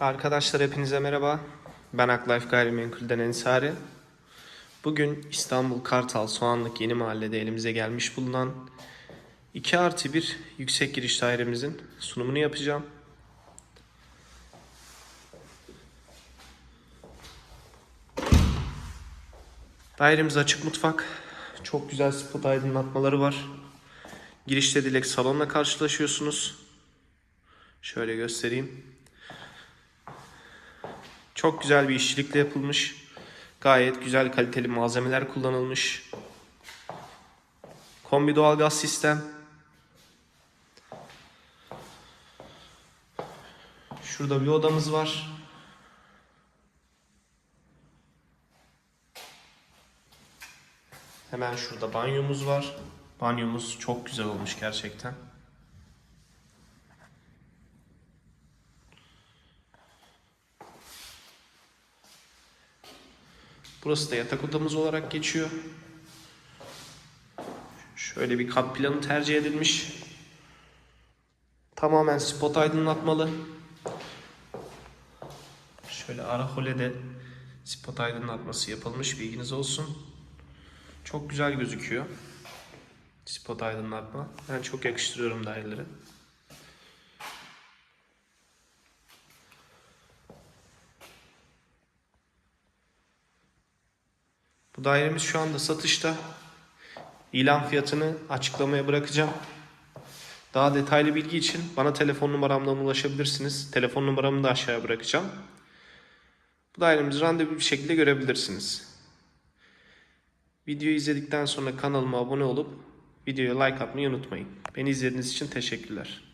Arkadaşlar hepinize merhaba. Ben Aklife Gayrimenkul'den Ensari. Bugün İstanbul Kartal Soğanlık Yeni Mahalle'de elimize gelmiş bulunan 2 artı 1 yüksek giriş dairemizin sunumunu yapacağım. Dairemiz açık mutfak. Çok güzel spot aydınlatmaları var. Girişte direkt salonla karşılaşıyorsunuz. Şöyle göstereyim. Çok güzel bir işçilikle yapılmış. Gayet güzel kaliteli malzemeler kullanılmış. Kombi doğalgaz sistem. Şurada bir odamız var. Hemen şurada banyomuz var. Banyomuz çok güzel olmuş gerçekten. Burası da yatak odamız olarak geçiyor. Şöyle bir kat planı tercih edilmiş. Tamamen spot aydınlatmalı. Şöyle ara holede spot aydınlatması yapılmış bilginiz olsun. Çok güzel gözüküyor. Spot aydınlatma. Ben çok yakıştırıyorum daireleri. Bu dairemiz şu anda satışta. İlan fiyatını açıklamaya bırakacağım. Daha detaylı bilgi için bana telefon numaramdan ulaşabilirsiniz. Telefon numaramı da aşağıya bırakacağım. Bu dairemizi randevu bir şekilde görebilirsiniz. Videoyu izledikten sonra kanalıma abone olup videoya like atmayı unutmayın. Beni izlediğiniz için teşekkürler.